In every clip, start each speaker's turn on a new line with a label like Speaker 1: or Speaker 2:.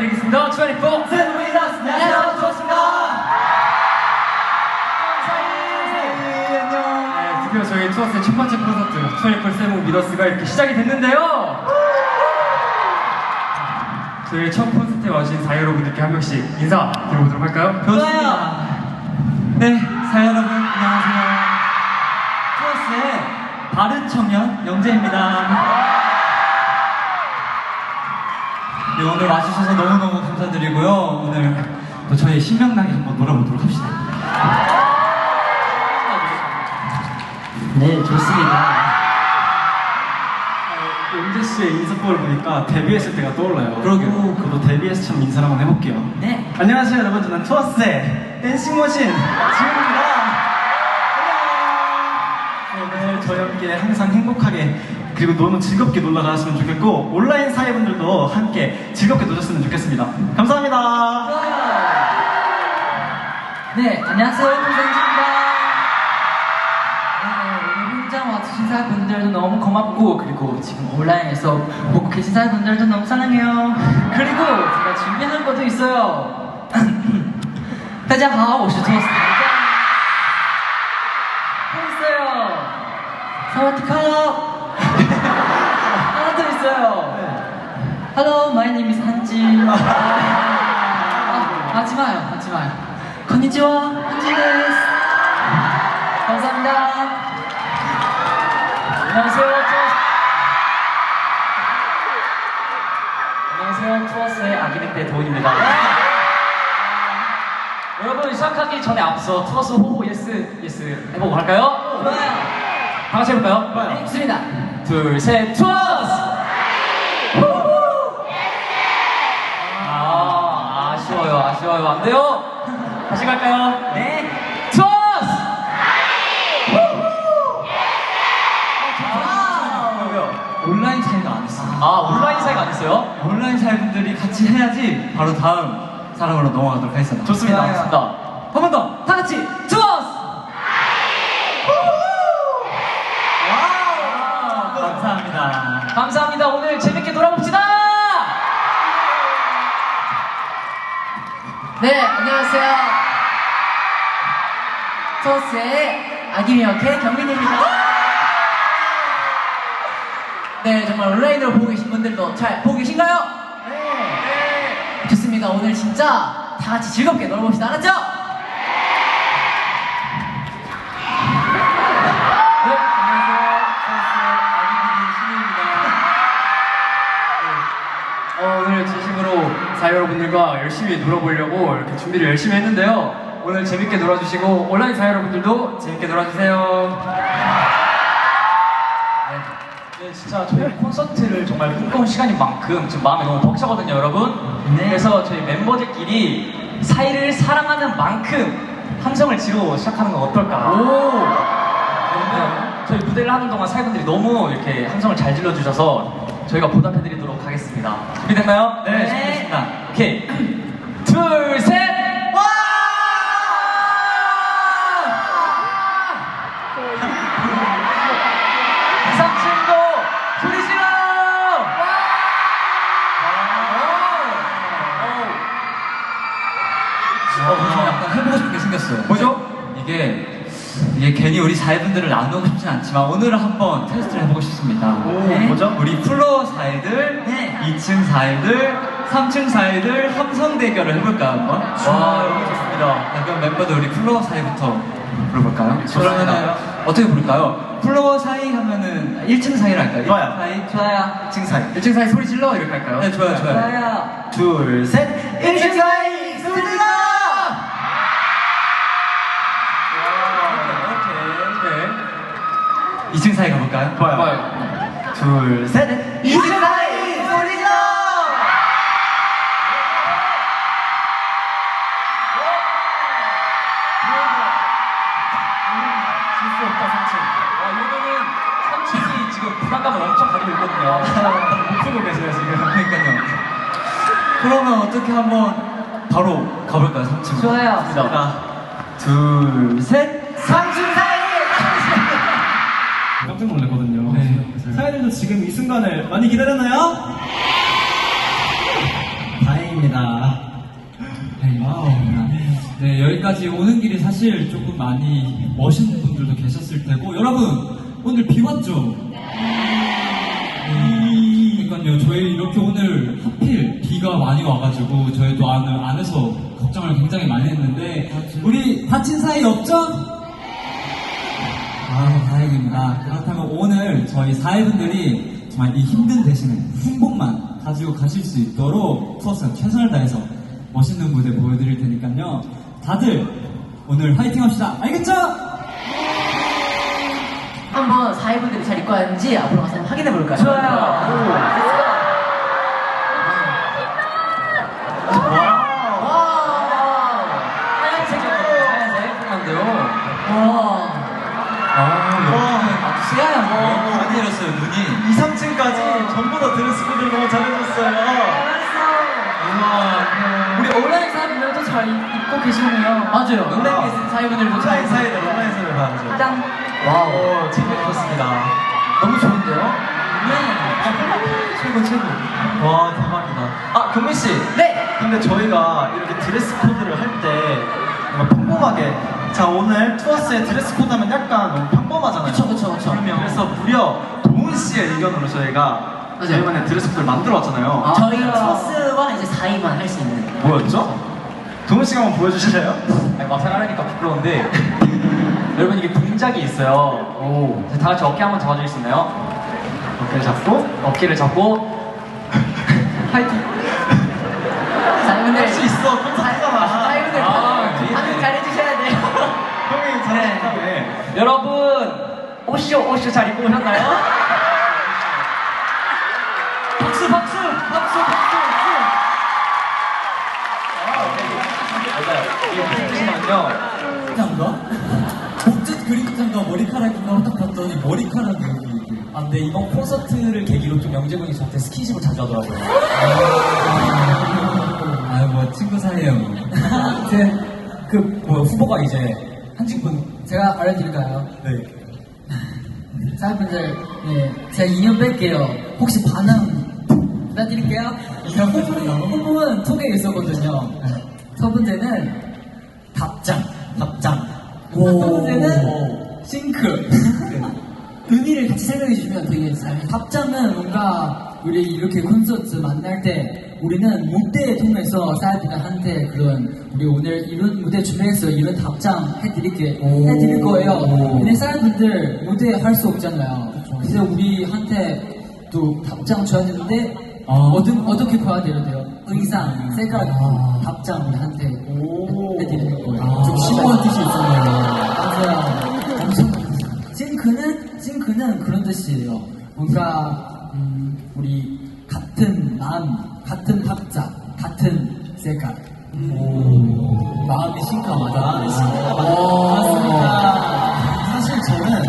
Speaker 1: 인사드리겠습니다. 24
Speaker 2: 세븐이다스 안녕하세요 좋습니다.
Speaker 1: 네, 드디어 저희 투어스의 첫 번째 콘서트 24 세븐 미더스가 이렇게 시작이 됐는데요. 저희 첫 콘서트에 와주신 사회 여러분들께 한 명씩 인사 드려보도록 할까요?
Speaker 2: 좋습니다 네 사연 여러분 안녕하세요. 투어스의 바른 청년 영재입니다 네, 오늘 와주셔서 너무너무 감사드리고요 오늘 또 저희 신명나게 한번 놀아보도록 합시다 네 좋습니다
Speaker 3: 용재 씨의 인사법을 보니까 데뷔했을 때가 떠올라요.
Speaker 2: 그러게요.
Speaker 3: 저도 데뷔해서 참 인사를 한번 해볼게요.
Speaker 2: 네
Speaker 3: 안녕하세요, 여러분. 저는 투어스의 댄싱머신 지훈입니다. 안녕. 네, 오늘 저희 함께 항상 행복하게 그리고 너무 즐겁게 놀러 가셨으면 좋겠고 온라인 사회분들도 함께 즐겁게 노셨으면 좋겠습니다. 감사합니다.
Speaker 4: 네, 안녕하세요. 고생입니다. 네, 오늘 현장 와주신 사분들도 너무 고맙고, 그리고 지금 온라인에서 보고 계신 사분들도 너무 사랑해요. 그리고 제가 준비한 것도 있어요. 大家好，我是 토스. 있어요. 사와디카요. 하나 Hello, my name is 한지. 아, 하지 마요, 하지 마요. 건니치와 한지です. 감사합니다. 안녕하세요, 투어스. 안녕하세요, 투어스의 아기 늑대 도훈입니다. 여러분 시작하기 전에 앞서 투어스 호호 예스 예스 해보고 갈까요? 다 같이 해볼까요?
Speaker 3: 좋아요.
Speaker 4: 좋습니다. 둘, 셋, 투어스! 아쉬워요. 안 돼요? 다시 갈까요? 네. 투어스!
Speaker 2: 온라인 차이가 안 있어요
Speaker 4: 아, 온라인 사이가 안 있어요?
Speaker 2: 온라인 사회분들이 같이 해야지 바로 다음 사람으로 넘어가도록 하겠습니다
Speaker 3: 좋습니다.
Speaker 4: 좋습니다. 한 번 더, 다 같이 투어스!
Speaker 2: 감사합니다
Speaker 4: 감사합니다. 네, 안녕하세요. 토스의 아기미역의 경민입니다. 네, 정말 온라인으로 보고 계신 분들도 잘 보고 계신가요? 네. 좋습니다. 오늘 진짜 다 같이 즐겁게 놀아봅시다. 알았죠?
Speaker 1: 여러분들과 열심히 놀아보려고 이렇게 준비를 열심히 했는데요. 오늘 재밌게 놀아주시고 온라인 사회 여러분들도 재밌게 놀아주세요.
Speaker 4: 네, 진짜 저희 콘서트를 정말 꿈꿔온 시간인 만큼 지금 마음이 너무 벅차거든요, 여러분.
Speaker 2: 네.
Speaker 4: 그래서 저희 멤버들끼리 사이를 사랑하는 만큼 함성을 지르고 시작하는 건 어떨까? 오! 그러면 저희 무대를 하는 동안 사이분들이 너무 이렇게 함성을 잘 질러주셔서 저희가 보답해드리도록 하겠습니다. 준비됐나요?
Speaker 2: 네, 준비됐습니다.
Speaker 4: 오케이. 둘, 셋! 와! 이상친도 소리 질러!
Speaker 2: 어, 무슨 약간 해보고 싶은 게 생겼어요
Speaker 1: 뭐죠?
Speaker 2: 이게 이게 괜히 우리 사회분들을 나누고 싶진 않지만 오늘은 한번 테스트를 해보고 싶습니다
Speaker 3: 오, 뭐죠?
Speaker 2: 우리 플로어 사이들,
Speaker 4: 네.
Speaker 2: 2층 사이들, 3층 사이들 함성 대결을 해볼까요 한번?
Speaker 4: 와, 여기 좋습니다.
Speaker 2: 자, 그럼 멤버들 우리 플로어 사이부터 불러볼까요? 그러면은 어떻게 부를까요? 플로어 사이 하면은 1층 사이를 할까요?
Speaker 3: 좋아요.
Speaker 2: 1층 사이?
Speaker 4: 좋아요.
Speaker 2: 2층 사이
Speaker 1: 1층 사이 소리 질러 이렇게 할까요?
Speaker 2: 네 좋아요 좋아요
Speaker 4: 좋아요.
Speaker 3: 둘, 셋. 1층 사이 소리가!
Speaker 1: 네.
Speaker 2: 2층 사이 가볼까요?
Speaker 3: 좋아요. 둘, 셋. 2층 사이
Speaker 4: 가지고 있거든요.
Speaker 3: 못 풀고 계세요, 지금.
Speaker 2: 그러니까요 그러면 어떻게 한번 바로 가볼까요 3층?
Speaker 4: 좋아요.
Speaker 2: 하나 둘 셋.
Speaker 3: 3층 사이! 깜짝 놀랐거든요.
Speaker 2: 네.
Speaker 3: 사연들도 지금 이 순간을 많이 기다렸나요? 다행입니다. 대박입니다.
Speaker 2: 네, 여기까지 오는 길이 사실 조금 많이 멋있는 분들도 계셨을 테고, 여러분, 오늘 비 왔죠? 이렇게 오늘 하필 비가 많이 와가지고, 저희도 안, 안에서 걱정을 굉장히 많이 했는데, 우리 다친 사이 없죠? 아, 다행입니다. 그렇다면 오늘 저희 사회분들이 정말 이 힘든 대신에 행복만 가지고 가실 수 있도록 투어스가 최선을 다해서 멋있는 무대 보여드릴 테니까요. 다들 오늘 화이팅 합시다. 알겠죠?
Speaker 5: 한번 사회분들이 잘 입고 왔는지 앞으로 가서 확인해 볼까요? 와.
Speaker 4: 하얀색이었거든요, 하얀색.
Speaker 1: 한데요.
Speaker 5: 와.
Speaker 3: 와,
Speaker 5: 시야야 뭐.
Speaker 2: 많이 눈이.
Speaker 3: 2, 3층까지 전부 다 드레스 코드를 너무 잘해줬어요.
Speaker 5: 우리 온라인 사회분들도 잘 입고 계시네요. 맞아요. 온라인 계신 사회분들도 잘
Speaker 3: 온라인 사이를 온라인 사이를 봐야죠.
Speaker 5: 가장
Speaker 3: 와우, 챙겨주셨습니다.
Speaker 5: 너무 좋은데요?
Speaker 3: 최고, 최고. 와, 대박이다. 아, 경민 씨.
Speaker 5: 네.
Speaker 3: 근데 저희가 이렇게 드레스 코드를 할 때 뭔가 평범하게 자 오늘 투어스의 드레스 코드 하면 약간 너무 평범하잖아요.
Speaker 5: 그쵸, 그쵸, 그쵸.
Speaker 3: 그러면 그래서 무려 도훈 씨의 의견으로 저희가
Speaker 5: 맞아요.
Speaker 3: 저희만의 드레스 코드를 만들어 왔잖아요.
Speaker 5: 저희 투어스와 이제 4위만 할 수 있는.
Speaker 3: 뭐였죠? 도훈 씨가 한번 보여주실래요?
Speaker 4: 아니, 막상 하려니까 부끄러운데 여러분 이게 동작이 있어요. 오. 다 같이 어깨 한번 잡아줄 수 있나요? 어깨를 잡고 어깨를 잡고 파이팅.
Speaker 5: 사회분들.
Speaker 3: 할수 있어. 아,
Speaker 5: 방금 잘해주셔야 돼요.
Speaker 3: 형이 잘했다며.
Speaker 4: 여러분 오쇼 오쇼 잘 입고 오셨나요? 뜻이냐면요.
Speaker 2: 그런가? 목젖 그림자인가 머리카락인가 딱 봤더니 머리카락이 여기.
Speaker 4: 아, 근데 이번 콘서트를 계기로 좀 영재군이 저한테 스킨십을 자주 하더라고요.
Speaker 2: 아, 뭐, 친구 사이에요.
Speaker 4: 제, 그, 뭐, 후보가 이제, 한 친구분.
Speaker 5: 제가 알려드릴까요?
Speaker 2: 네.
Speaker 5: 사회분들, 네, 제가 2년 뺄게요. 혹시 반응 부탁드릴게요. 제가 호흡은, 호흡은 톡에 있었거든요. 첫 번째는 답장, 답장. 첫 번째는 싱크. 의미를 같이 설명해 주시면 되게 잘. 답장은 뭔가 우리 이렇게 콘서트 만날 때 우리는 무대 통해서 사회분들한테 그런 우리 오늘 이런 무대 준비해서 이런 답장 해드릴게 해드릴 거예요. 근데 사회분들 무대 할 수 없잖아요. 그래서 우리한테 또 답장 줘야 되는데
Speaker 2: 아.
Speaker 5: 어떻게 어떻게 봐야 돼요? 돼요? 의상, 색깔 답장 우리한테 해드리는 거예요. 뜻이에요. 뭔가 음, 우리 같은 마음, 같은 박자, 같은 색깔.
Speaker 2: 마음이 싱크하다. 마음이
Speaker 3: 맞습니다. 사실 저는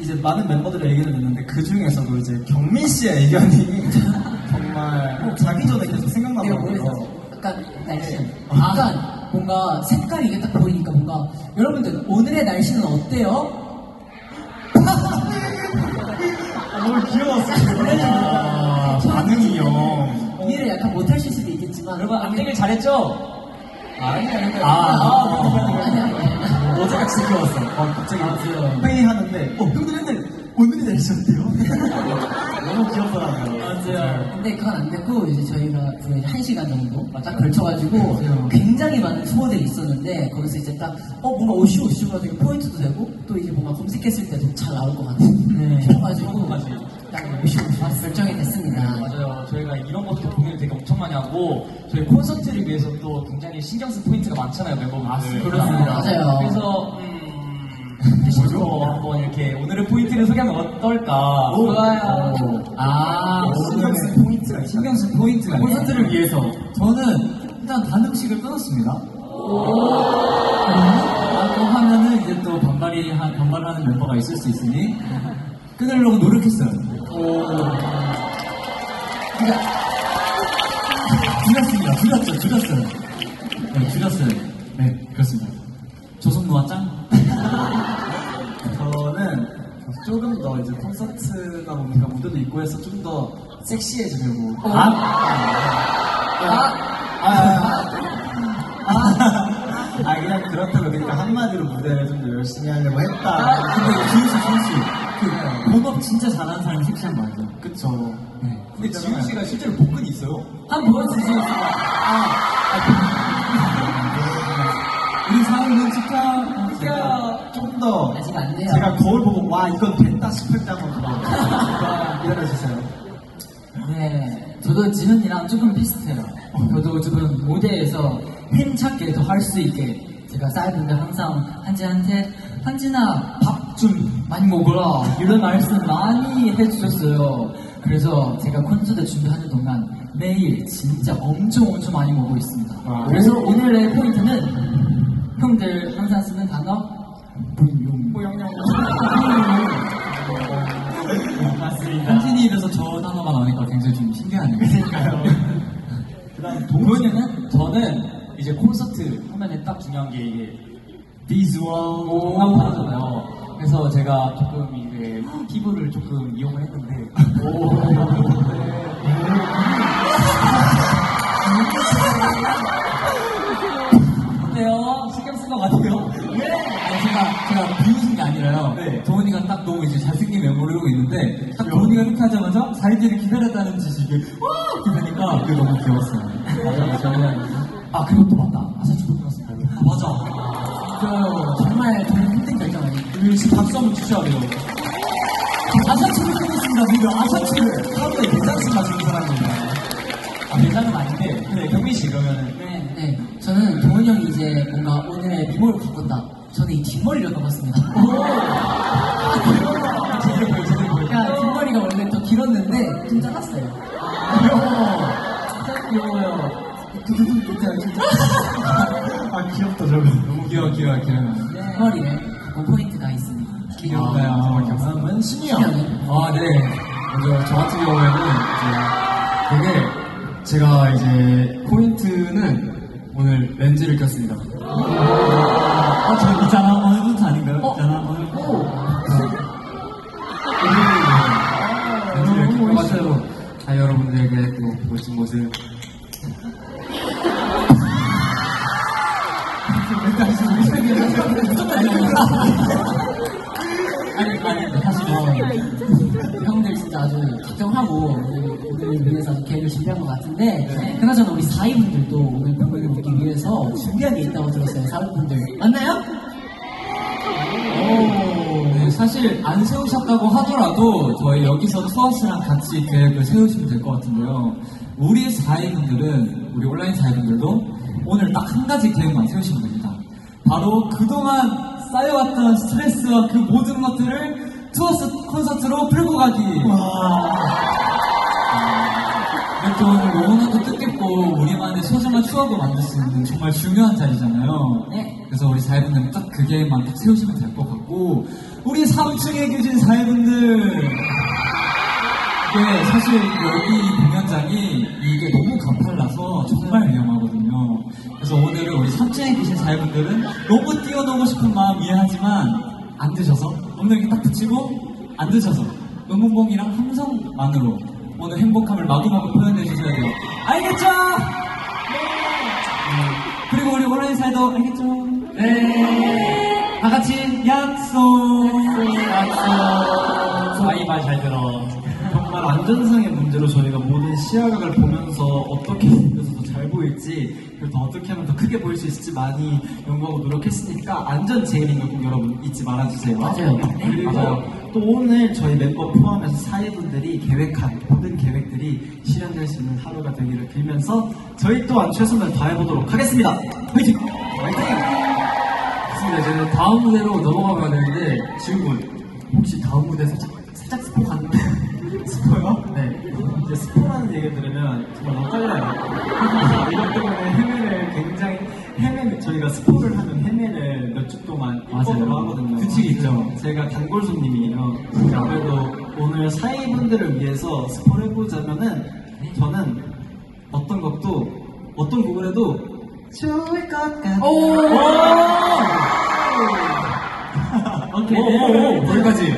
Speaker 3: 이제 많은 멤버들의 의견을 듣는데 그 중에서도 이제 경민 씨의 의견이 정말 꼭 자기 전에 계속 생각나더라고요.
Speaker 5: 약간 날씨. 약간 뭔가 색깔이 이게 딱 보이니까 뭔가 여러분들 오늘의 날씨는 어때요?
Speaker 3: 너무 귀여웠어요. 아, 반응이요.
Speaker 5: 이해를 약간 못하실 수도 있겠지만
Speaker 4: 여러분, 안 되길 잘했죠?
Speaker 5: 아니 아니 아니
Speaker 2: 아,
Speaker 5: 아, 아니
Speaker 3: 어제가 진짜 귀여웠어. 어, 갑자기. 회의하는데, 어, 형들 형들 오늘이 날씨였대요? 너무 귀엽더라고요.
Speaker 5: 맞아요. 근데 그건 안 됐고 이제 저희가 그한 시간 정도 딱 걸쳐가지고 굉장히 많은 투어들이 있었는데 거기서 이제 딱 어 뭔가 오슈 오슈가 되게 포인트도 되고 또 이제 뭔가 검색했을 때도 잘 나올 것 같은 싶어가지고 딱 오슈 오슈 결정이 됐습니다.
Speaker 4: 맞아요. 저희가 이런 것도 고민을 되게 엄청 많이 하고, 저희 콘서트를 위해서 또 굉장히 신경 쓴 포인트가 많잖아요, 멤버분들.
Speaker 5: 그렇습니다. 맞아요.
Speaker 4: 그래서, 음, 뭐죠? 한번 이렇게 오늘의 포인트를 소개하면 어떨까?
Speaker 5: 좋아요.
Speaker 2: 아,
Speaker 3: 신경 쓴 포인트가 있어요.
Speaker 2: 신경 쓴 포인트가 있어요.
Speaker 3: 콘서트를 위해서.
Speaker 2: 저는 일단 단음식을 끊었습니다. 라고 하면은 이제 또 반발이 한 반발하는 멤버가 있을 수 있으니 끊으려고 노력했어요. 그러니까 줄였습니다. 줄였죠. 줄였어요. 네, 줄였어요. 네, 그렇습니다. 조성노와 짱.
Speaker 3: 조금 더 이제 콘서트다 보니까 무대도 있고 해서 좀 더 섹시해지려고.
Speaker 2: 아,
Speaker 5: 아
Speaker 3: 아, 그냥 그렇다고 그러니까 한마디로 무대를 좀 더 열심히 하려고 했다.
Speaker 2: 아, 근데 지훈 씨, 지훈 씨, 그 본업 진짜 잘하는 사람이 섹시한 거 알죠?
Speaker 3: 그쵸.
Speaker 2: 네. 근데 지훈 씨가 실제로 복근이 있어요.
Speaker 5: 한번 보여주세요.
Speaker 2: 우리 사연은 축하.
Speaker 5: 제가
Speaker 3: 좀 더.
Speaker 5: 아직 안 돼요.
Speaker 3: 제가 거울 보고, 와, 이건 됐다 싶을 때 한번 더. 기다려주세요.
Speaker 5: 네, 저도 지훈이랑 조금 비슷해요. 저도 지금 무대에서 힘차게도 할수 있게 제가 사이분들 항상 한지한테 한지나 밥좀 많이 먹어라 이런 말씀 많이 해주셨어요. 그래서 제가 콘서트 준비하는 동안 매일 진짜 엄청 엄청 많이 먹고 있습니다. 그래서 오늘의 포인트는 형들 항상 쓰는 단어
Speaker 2: 입에서 저 단어가 나오니까 굉장히 좀 신기하네요.
Speaker 3: 그 다음,
Speaker 2: 동현이는 저는 이제 콘서트 하면은 딱 중요한 게 이게 비주얼 음악하잖아요. 그래서 제가 조금 이게 피부를 조금 이용을 했는데 어때요? 신경 쓴 것 같아요? 네. 아니, 제가 제가 아니라요.
Speaker 3: 네.
Speaker 2: 도훈이가 딱 너무 이제 잘생긴 외모를 하고 있는데 딱 도훈이가 이렇게 하자마자 자기들이 기다렸다는 짓이 이게 와 이렇게 되니까 그게 너무 귀여웠어요. 맞아, 저는 아 그리고 또 맞다. 아사치. 아, 맞아.
Speaker 5: 그 정말 저는 힘든 결정 아니에요.
Speaker 2: 우리 씨 박수 한번 주셔야 돼요. 아사치를 뽑았습니다. 우리가 아사치를 하루에 대장씩 마시는 사람입니다. 아 대장은 아닌데 그래 경민 씨 그러면은
Speaker 5: 네, 네. 저는 동훈이 형이 이제 뭔가 오늘의 미모를 바꾼다. 저는 이 뒷머리를 바꿨습니다.
Speaker 2: 제대로 보여 제대로 보여.
Speaker 5: 그러니까 뒷머리가 원래 더 길었는데 좀 잘랐어요.
Speaker 2: 귀여워.
Speaker 5: 진짜 귀여워요. 진짜 진짜.
Speaker 3: 아, 귀엽다, 저거.
Speaker 2: 너무 귀여워 귀여워 귀여워.
Speaker 5: 뒷머리를 바꾼 포인트가 있습니다.
Speaker 2: 귀여워요. 정말 귀엽다.
Speaker 3: 다음은 신이 형.
Speaker 1: 아, 네. 먼저 저 같은 경우에는 이제 되게 제가 이제 포인트는 오늘 렌즈를 꼈습니다.
Speaker 2: 어, 저 있잖아. 어느 분트 아닌가요? 있잖아. 어느
Speaker 1: 껴가지고 아, 여러분들에게 또 멋진 모습
Speaker 5: 아니, 아니, 사실 형들 진짜 아주 걱정하고 오늘, 위해서 계획을 준비한 것 같은데 그나저나 우리 사위분들도 오늘
Speaker 2: 사실 안 세우셨다고 하더라도 저희 여기서 투어스랑 같이 계획을 세우시면 될 것 같은데요. 우리 사회분들은 우리 온라인 사회분들도 오늘 딱 한 가지 계획만 세우시면 됩니다. 바로 그동안 쌓여왔던 스트레스와 그 모든 것들을 투어스 콘서트로 풀고 가기. 이렇게 오늘 너무나도 뜻깊고 우리만의 소중한 추억을 만들 수 있는 정말 중요한 자리잖아요.
Speaker 5: 네.
Speaker 2: 그래서 우리 사회분들은 딱 그게만 딱 세우시면 될 것 같 고 우리 3층에 계신 사회분들 이게 사실 여기 공연장이 이게 너무 가팔라서 정말 위험하거든요. 그래서 오늘은 우리 3층에 계신 사회분들은 너무 뛰어놀고 싶은 마음 이해하지만 안 드셔서 엉덩이 딱 붙이고 안 드셔서 응원봉이랑 함성만으로 오늘 행복함을 마구마구 표현해 주셔야 돼요. 알겠죠? 네. 그리고 우리 온라인 사이도 알겠죠? 네. 다 같이 약속. 약속. 사이만 잘 들어.
Speaker 3: 정말 안전상의 문제로 저희가 모든 시야각을 보면서 어떻게 보면서 더 잘 보일지 그리고 더 어떻게 하면 더 크게 보일 수 있을지 많이 연구하고 노력했으니까 안전 제일인 거꼭 여러분 잊지 말아주세요.
Speaker 5: 맞아요.
Speaker 3: 그리고
Speaker 2: 맞아요.
Speaker 3: 또 오늘 저희 멤버 포함해서 사회분들이 계획한 모든 계획들이 실현될 수 있는 하루가 되기를 빌면서 저희 또한 최선을 다해보도록 하겠습니다. 화이팅! 화이팅!
Speaker 1: 이제 다음 무대로 넘어가면 되는데 지훈군 혹시 다음 무대 살짝 살짝 스포 갔는데
Speaker 3: 스포요?
Speaker 1: 네.
Speaker 3: 이제 스포라는 얘기 들으면 정말 떨려요. 이것 때문에 헤매를 굉장히 헤매 저희가 스포를 하면 헤매를 몇 주 동안
Speaker 2: 맞아요.
Speaker 3: 하거든요.
Speaker 2: 규칙이 있죠.
Speaker 3: 제가 단골 손님이에요. 그래도 오늘 사이분들을 위해서 스포를 해보자면은 저는 어떤 것도 어떤 곡을 해도 좋을 것 같아.
Speaker 2: 오케이.
Speaker 1: 오, 오, 오, 거기까지.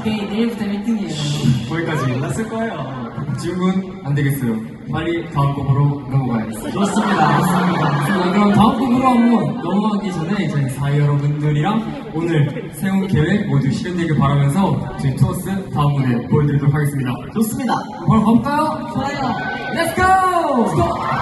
Speaker 5: 오케이, 내일부터 1등이에요.
Speaker 3: 거기까지. 봤을 거예요.
Speaker 4: 질문 안 되겠어요. 빨리 다음 곡으로 넘어가야겠어요.
Speaker 3: 좋습니다. 좋습니다.
Speaker 4: 자, 그럼 다음 곡으로 한번 넘어가기 전에 저희 사회 여러분들이랑 오늘 세운 계획 모두 실현되길 바라면서 저희 투어스 다음 무대 보여드리도록 하겠습니다.
Speaker 3: 좋습니다.
Speaker 4: 바로 가볼까요?
Speaker 5: 좋아요.
Speaker 4: Let's go!